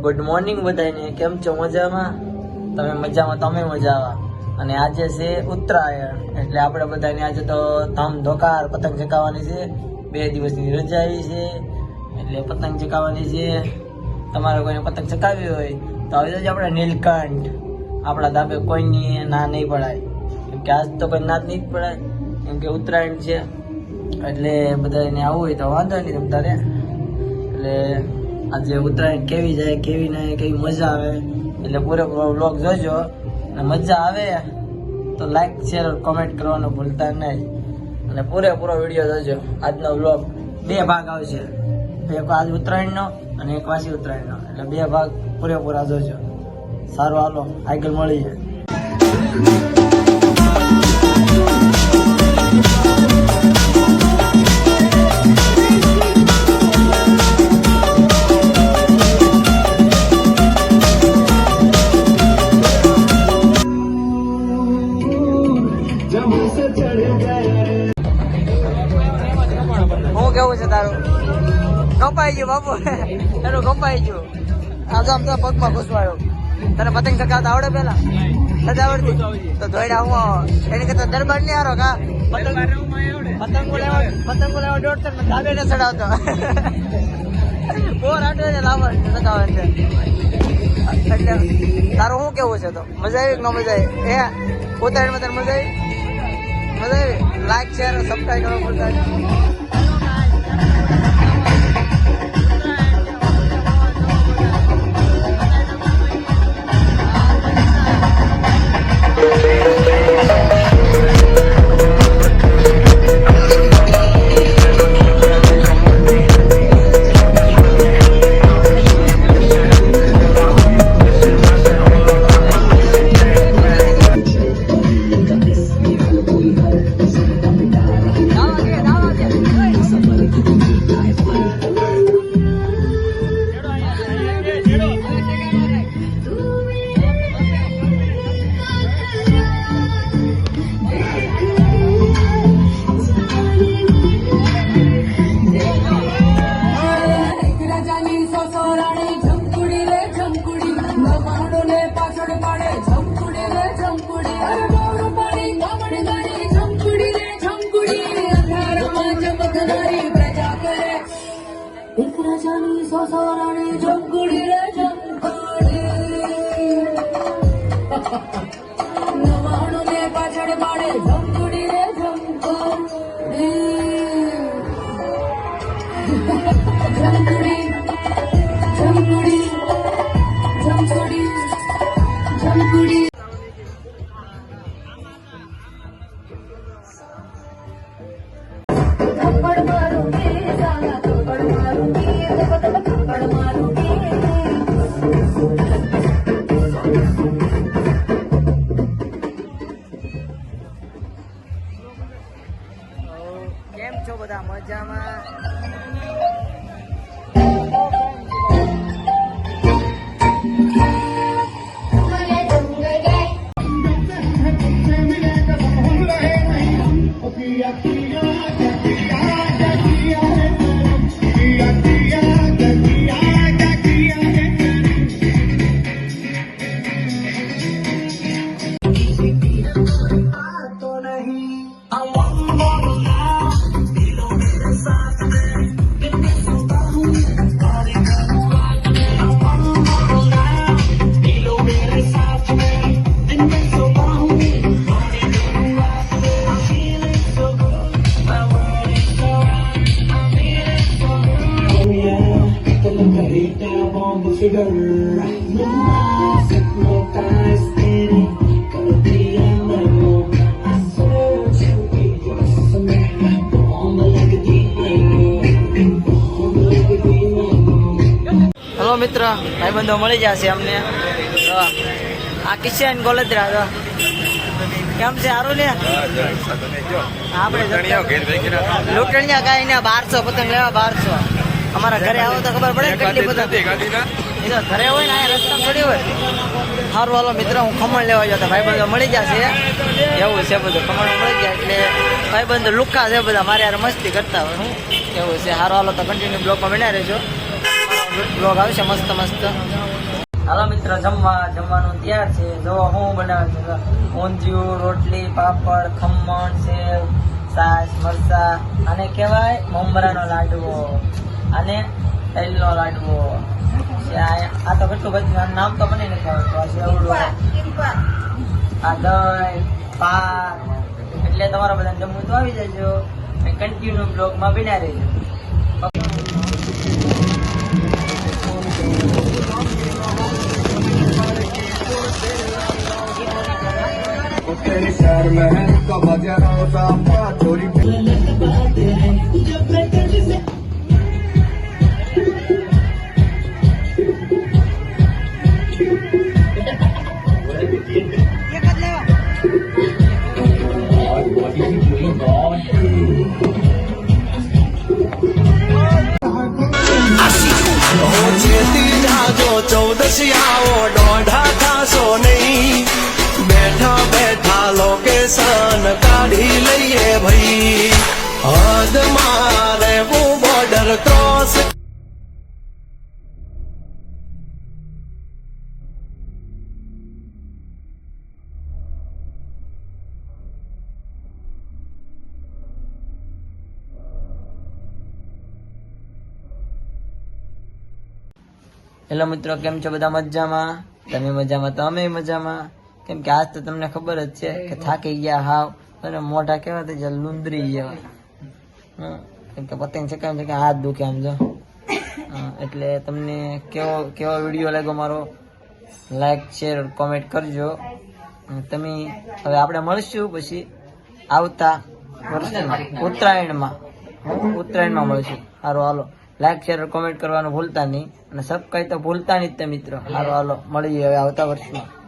Good morning બધાને કેમ છો? મજામાં? તમે મજામાં તમે મજામાં? અને આજે છે ઉત્તરાયણ. એટલે આપણે બધાને આજે તો ધામ ધોકાર, પતંગ ચકાવવાની છે. બે દિવસની રજા આવી છે. એટલે પતંગ ચકાવવાની છે. તમારે કોઈને પતંગ ચકાવી હોય તો આવી જજો આપણે નીલકંઠ. આપણા ધાબે કોઈની ના નહીં પડાય. કેમ કે આજ તો કોઈ ના નહીં જ પડાય. કેમ કે ઉત્તરાયણ છે. એટલે બધાને આવવું હોય તો વાંધો નહીં તમ તારે. એટલે આજે ઉત્તરાયણ કેવી જાય, કેવી નહીં, કેવી મજા આવે. એટલે પૂરેપૂરો બ્લોગ જોજો. અને મજા આવે, તો લાઈક શેર કોમેન્ટ કરવાનું ભૂલતા નહીં. અને પૂરેપૂરો વીડિયો જોજો. આજનો બ્લોગ બે ભાગ આવશે. એક આજ ઉત્તરાયણનો અને એક વાસી ઉત્તરાયણનો. એટલે બે ભાગ પૂરેપૂરા જોજો. સારું, હાલો, આગળ મળીએ. હું કેવું છે તારું? કપાઈ ગયું બાપુ. તારું કપાઈ ગયું. આમ તો પગમાં ઘૂસવાયો. તને પતંગ ચગાવતા આવડે પેલા? નથી આવડતી? તો ધોઈડા હું એની કરતા દરબાર નહીં હારો કા? પતંગ પતંગો લેવા પતંગો લેવા દોડતો ને ધાબે ને ચડાવતો. બોર આટો ને લાવવા ચકાવે છે એટલે તારું શું કેવું છે તો? મજા આવી કે ન મજા આવી? એ ઉત્તરાયણમાં તને મજા આવી? આવી લાઈક શેર સબસ્ક્રાઈબ કરો ભૂલતા পথনারী প্রজা করে। ইন্দ্রা জানি সসরানি জঙ্গুড়ির জঙ্গুড়ি নমানুনে পাছড় পাড়ে জঙ্গুড়ির জঙ্গুড়ি জঙ্গুড়ি Yeah. હલો મિત્ર. ભાઈ બંધો મળી જશે અમને. આ કિશન ગોલદરા તો. કેમ છે સારું ને? આપણે લૂંટણિયા કાંઈ ને બારસો પતંગ લેવા બારસો. અમારા ઘરે આવો તો ખબર પડે કેટલી પતંગ. એ તો ઘરે હોય ને, અહીંયા રસ્તા થોડી હોય. સારું, હાલો, મિત્ર, હું ખમણ લેવા જતો ભાઈ બંધો મળી જશે એવું છે બધું, ખમણ મળી જાય એટલે ભાઈ બંધો લુક્કા છે બધા, મારે યાર મસ્તી કરતા હોય હું. એવું છે, સારું, હાલો, તો કન્ટિન્યુ બ્લોગમાં બન્યા રહેજો. બ્લોગ આવશે મસ્ત મસ્ત. હાલો, મિત્ર, જમવા, જમવાનું તૈયાર છે. જો હું બનાવું છું, ઊંધિયું, રોટલી, પાપડ, ખમણ, સેવ, સાસ, મરચા અને કહેવાય મમરાનો લાડવો. અને તલનો લાડવો. આ તો કેટલું બધું નામ તો મને નથી ખબર આ દહીં પાક એટલે તમારા બધા જમવું તો આવી જજો. અને કન્ટિન્યુ બ્લોગમાં બિના રહેજો તેરી શહેર મહેલ કા બજાર પા ચોરી કાઢી લઈએ ભાઈ. હદ મારે હું બોર્ડર ક્રોસ હેલો મિત્રો, કેમ છો બધા મજામાં? તમે મજામાં, તો અમે મજામાં. કેમ કે આજ તો તમને ખબર જ છે કે થાકી ગયા હાવ. અને મોઢા કેવા થઈ ગયા લુંદરી કેમ કે પતંગ ચકાવે છે કે હાથ દુખે આમ જો. એટલે તમને કેવો કેવો વીડિયો લાગ્યો મારો? લાઈક શેર કોમેન્ટ કરજો. તમે હવે આપણે મળશું પછી આવતા ઉત્તરાયણમાં. ઉત્તરાયણમાં મળશું. સારું હાલો. લાઈક શેર કોમેન્ટ કરવાનું ભૂલતા નહીં. અને સબસ્ક્રાઈબ તો ભૂલતા નહીં જ તે મિત્રો. સારું હાલો. મળીએ હવે આવતા વર્ષમાં.